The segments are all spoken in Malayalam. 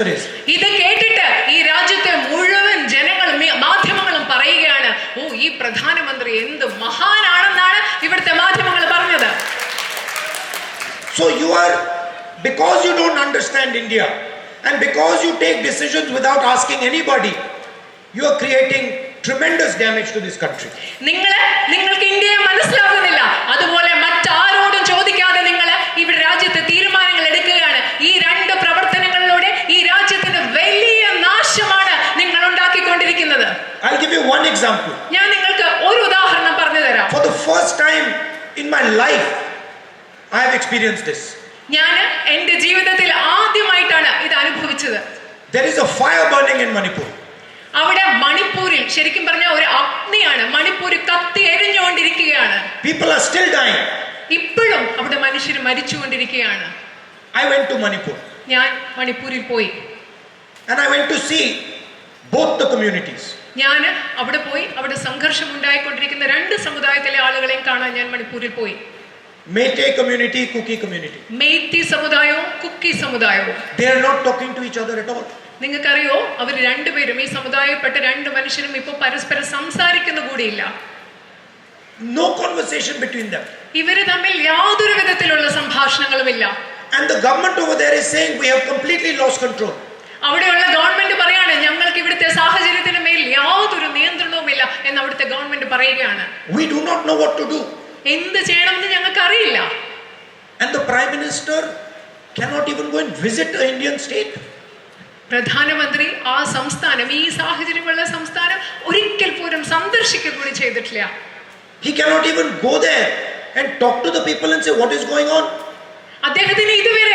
ഇത് കേട്ടിട്ട് ഈ രാജ്യത്തെ മുഴുവൻ ജനങ്ങളും മാധ്യമങ്ങളും പറയുകയാണ് ഓ ഈ പ്രധാനമന്ത്രി എന്ത് മഹാനാണെന്നാണ് ഇവിടുത്തെ മാധ്യമങ്ങൾ പറഞ്ഞത്. So you are because you don't understand India and because you take decisions without asking anybody you are creating tremendous damage to this country നിങ്ങൾ നിങ്ങൾക്ക് ഇന്ത്യയെ മനസ്സിലാകുന്നില്ല അതുപോലെ example. ഞാൻ നിങ്ങൾക്ക് ഒരു ഉദാഹരണം പറഞ്ഞു തരാം For the first time in my life, I have experienced this. ഞാൻ എന്റെ ജീവിതത്തിൽ ആദ്യമായിട്ടാണ് ഇത് അനുഭവിച്ചത് There is a fire burning in Manipur. അവിടെ മണിപ്പൂരിൽ ശരിക്കും പറഞ്ഞ ഒരു അഗ്നിയാണ് മണിപ്പൂർ കത്തി എരിഞ്ഞുകൊണ്ടിരിക്കുകയാണ് People are still dying. ഇപ്പോഴും അവിടെ മനുഷ്യർ മരിച്ചുകൊണ്ടിരിക്കുകയാണ് I went to Manipur ഞാൻ മണിപ്പൂരിൽ പോയി and I went to see both the communities. ഞാൻ അവിടെ പോയി അവിടെ സംഘർഷം ഉണ്ടായിക്കൊണ്ടിരിക്കുന്ന രണ്ട് സമുദായത്തിലെ ആളുകളെയും കാണാൻ ഞാൻ മണിപ്പൂരിൽ പോയി Meitei community, Kuki community. Meitei സമുദായവും കുക്കി സമുദായവും They are not talking to each other at all. നിങ്ങൾക്കറിയോ അവർ രണ്ടുപേരും ഈ സമുദായപ്പെട്ട രണ്ട് മനുഷ്യരും ഇപ്പോൾ പരസ്പരം സംസാരിക്കുന്ന കൂടിയില്ല No conversation between them. ഇവർ തമ്മിൽ യാതൊരു വിധത്തിലുള്ള സംഭാഷണങ്ങളുമില്ല And the government over there is saying we have completely lost control. അവിടെയുള്ള ഗവൺമെന്റ് പറയാണ് ഞങ്ങൾക്ക് ഇവിടുത്തെ സാഹചര്യത്തിന് മേൽ യാതൊരു നിയന്ത്രണവുമില്ല എന്ന് അവിടുത്തെ ഗവൺമെന്റ് പറയുകയാണ് We do not know what to do. എന്ത് ചെയ്യണമെന്ന് ഞങ്ങൾക്ക് അറിയില്ല And the Prime Minister cannot even go and visit an Indian state. പ്രധാനമന്ത്രി ആ സംസ്ഥാനം ഈ സാഹചര്യമുള്ള സംസ്ഥാനം ഒരിക്കൽ പോലും സന്ദർശിക്കുക കൂടി ചെയ്തിട്ടില്ല He cannot even go there and talk to the people and say what is going on. അദ്ദേഹത്തിന് ഇതുവരെ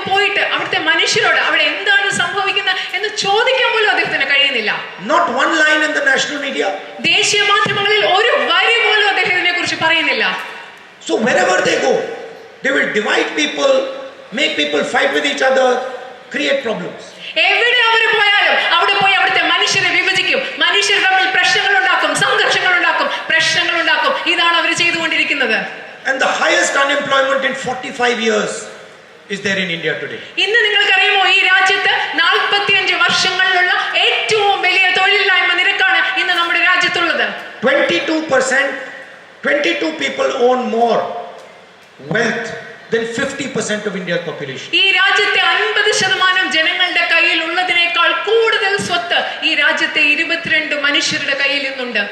അവിടെ പോയിട്ട് അവിടുത്തെ മനുഷ്യരോട് അവിടെ എന്താണ് സംഭവിക്കുന്നത് എന്ന് ചോദിക്കാൻ പോലും അദ്ദേഹത്തിന് കഴിയുന്നില്ല. Not one line in the national media ദേശീയ മാധ്യമങ്ങളിൽ ഒരു വരി പോലും അദ്ദേഹത്തിനെ കുറിച്ച് പറയുന്നില്ല. So wherever they go they will divide people make people fight with each other create problems എവിടെ അവർ പോയാലും അവിടെ പോയി അവിടുത്തെ മനുഷ്യരെ വിഭജിക്കും. മനുഷ്യർ തമ്മിൽ പ്രശ്നങ്ങൾ ഉണ്ടാക്കും സംഘർഷങ്ങൾ ഉണ്ടാക്കും പ്രശ്നങ്ങൾ ഉണ്ടാക്കും. ഇതാണ് അവർ ചെയ്തുകൊണ്ടിരിക്കുന്നത്. And the highest unemployment in 45 years. Is there in India today. ഇന്ന് നിങ്ങൾക്കറിയുമോ ഈ രാജ്യത്ത് നാൽപ്പത്തിയഞ്ച് വർഷങ്ങളിലുള്ള ഏറ്റവും വലിയ തൊഴിലില്ലായ്മ നിരക്കാണ് ഇന്ന് നമ്മുടെ രാജ്യത്തുള്ളത് 22%, 22 people own more wealth than 50% of India's population. ഈ രാജ്യത്തെ അൻപത് ശതമാനം ജനങ്ങളുടെ കയ്യിൽ ഉള്ളതിനേക്കാൾ കൂടുതൽ സ്വത്ത് ഈ രാജ്യത്തെ ഇരുപത്തിരണ്ട് മനുഷ്യരുടെ കയ്യിൽ ഇന്നുണ്ട്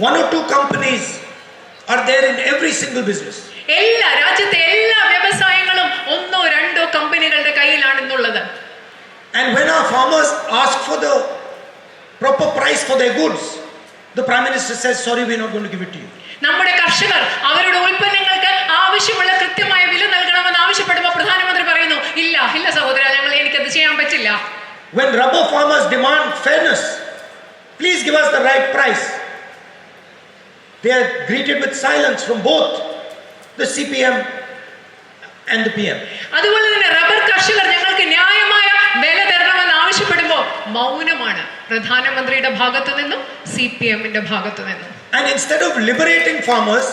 One or two companies are there in every single business. എല്ലാ രാജ്യത്തെ for the proper price for their goods, the Prime Minister says, Sorry, we're not going to give it to you. നമ്മുടെ കർഷകർ അവരുടെ ഉൽപ്പന്നങ്ങൾക്ക് ആവശ്യമുള്ള കൃത്യമായ വില നൽകണമെന്ന് ആവശ്യപ്പെടുമ്പോൾ പ്രധാനമന്ത്രി പറയുന്നു ഇല്ല ഇല്ല സഹോദര ഞങ്ങൾ എനിക്കത് ചെയ്യാൻ പറ്റില്ല When rubber farmers demand fairness, please give us the right price. They are greeted with silence from both the CPM and the PM. അതുപോലെ തന്നെ റബ്ബർ കർഷകർ ഞങ്ങൾക്ക് ന്യായമായ വില തരണമെന്ന് ആവശ്യപ്പെടുമ്പോൾ മൗനമാണ് പ്രധാനമന്ത്രിയുടെ ഭാഗത്തു നിന്നും സി പി എമ്മിന്റെ ഭാഗത്തു നിന്നും And instead of liberating farmers,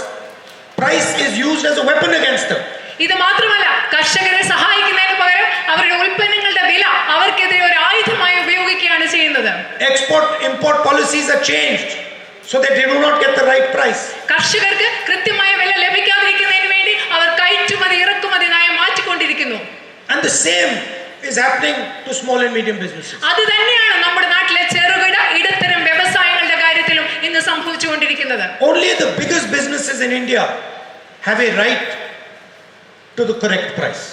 price is used as a weapon against them. ഇത് മാത്രമല്ല കർഷകരെ സഹായിക്കുന്നതിന് പകരം അവരുടെ ഉൽപ്പന്നങ്ങളുടെ വില അവർക്കെതിരെ ഒരു ആയുധമായി ഉപയോഗിക്കുകയാണ് ചെയ്യുന്നത് export import policies are changed so that they do not get the right price. കർഷകർക്ക് കൃത്യമായ വില ലഭിക്കാതിരിക്കുന്നതിന് വേണ്ടി അവർ കയറ്റുമതി ഇറക്കുമതി നയം മാറ്റിക്കൊണ്ടിരിക്കുന്നു And the same is happening to small and medium businesses. അത് തന്നെയാണ് നമ്മുടെ നാട്ടിലെ ചെറുകിട ഇടത്തരം വ്യവസായങ്ങളുടെ കാര്യത്തിലും ഇന്ന് സംഭവിച്ചുകൊണ്ടിരിക്കുന്നത് Only the biggest businesses in India have a right to the correct price.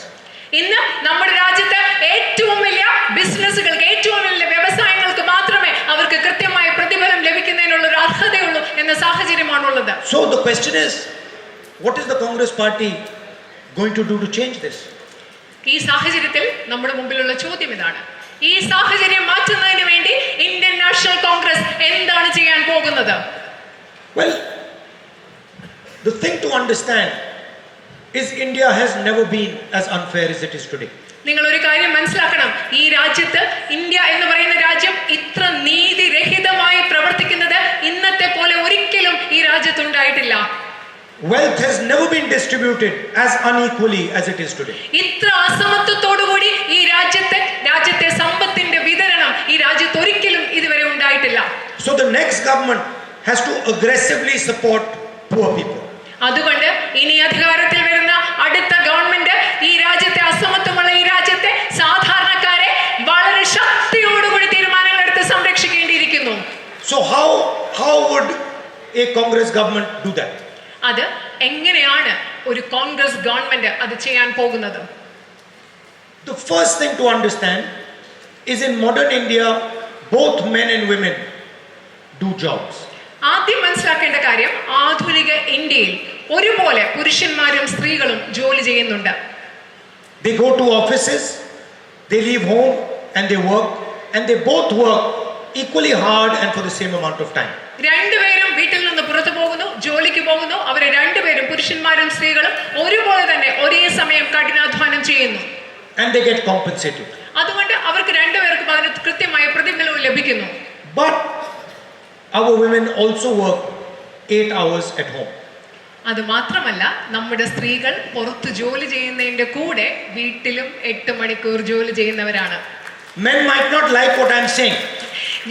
ഇന്ന് നമ്മുടെ രാജ്യത്ത് ഏറ്റവും വലിയ ബിസിനസ്സുകൾക്ക് ഏറ്റവും വലിയ വ്യവസായങ്ങൾക്ക് മാത്രമേ അവർക്ക് കൃത്യമായ പ്രതിഫലം ലഭിക്കുന്നതിനുള്ള ഒരു അർഹതയുള്ളൂ എന്ന സാഹചര്യമാണുള്ളത് So the question is, what is the Congress party going to do to change this? ഈ സാഹചര്യത്തിൽ നമ്മുടെ മുമ്പിലുള്ള ചോദ്യം ഇതാണ്. ഈ സാഹചര്യം മാറ്റുന്നതിന് വേണ്ടി ഇന്ത്യൻ നാഷണൽ കോൺഗ്രസ് എന്താണ് ചെയ്യാൻ പോകുന്നത്? Well, the thing to understand is India has never been as unfair as it is today. നിങ്ങൾ ഒരു കാര്യം മനസ്സിലാക്കണം. ഈ രാജ്യത്ത് ഇന്ത്യ എന്ന് പറയുന്ന രാജ്യം ഇത്ര നീതിരഹിതമായി wealth has never been distributed as unequally as it is today ഇത്ര അസമത്വത്തോടുകൂടി ഈ രാജ്യത്തെ രാജ്യത്തെ സമ്പത്തിന്റെ വിതരണം ഈ രാജ്യത്ത് ഒരിക്കലും ഇതുവരെ ഉണ്ടായിട്ടില്ല so the next government has to aggressively support poor people അതുകൊണ്ട് ഇനി അധികാരത്തിൽ വരുന്ന അടുത്ത ഗവൺമെന്റ് ഈ രാജ്യത്തെ അസമത്വമുള്ള ഈ രാജ്യത്തെ സാധാരണക്കാരെ വളരെ ശക്തിയോടുകൂടി തീരുമാനങ്ങൾ എടുത്ത് സംരക്ഷിക്കേണ്ടിയിരിക്കുന്നു so how how would a congress government do that അത് എങ്ങനെയാണ് ഒരു കോൺഗ്രസ് ഗവൺമെന്റ് അത് ചെയ്യാൻ പോകുന്നത് The first thing to understand is in modern India, both men and women do jobs. ആദ്യം മനസ്സിലാക്കേണ്ട കാര്യം ആധുനിക ഇന്ത്യയിൽ ഒരുപോലെ പുരുഷന്മാരും സ്ത്രീകളും ജോലി ചെയ്യുന്നുണ്ട് They go to offices, they leave home and they work, and they both work equally hard and for the same amount of time. രണ്ടുപേരും സമയം കഠിനാധ്വാനം ചെയ്യുന്നു. And they get compensated. അതുകൊണ്ട് അവർക്ക് രണ്ടുപേർക്കും അതിന് കൃത്യമായ പ്രതിഫലവും ലഭിക്കുന്നു. But our women also work 8 hours at home. അത് മാത്രമല്ല നമ്മുടെ സ്ത്രീകൾ പുറത്ത് ജോലി ചെയ്യുന്നതിന്റെ കൂടെ വീട്ടിലും എട്ട് മണിക്കൂർ ജോലി ചെയ്യുന്നവരാണ്. Men might not like what I'm saying,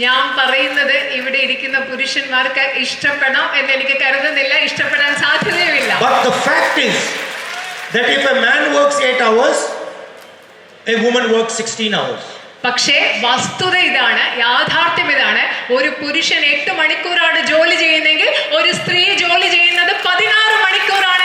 ഞാൻ പറയുന്നത് ഇവിടെ ഇരിക്കുന്ന പുരുഷന്മാർക്ക് ഇഷ്ടപ്പെടാം എന്ന് എനിക്ക് കരുതുന്നില്ല ഇഷ്ടപ്പെടാൻ സാധ്യതയുമില്ല. But the fact is that if a man works 8 hours, a woman works 16 hours. പക്ഷേ വസ്തുത ഇതാണ് യാഥാർത്ഥ്യം ഇതാണ് ഒരു പുരുഷൻ എട്ട് മണിക്കൂറാണ് ജോലി ചെയ്യുന്നെങ്കിൽ ഒരു സ്ത്രീ ജോലി ചെയ്യുന്നത് പതിനാറ് മണിക്കൂറാണ്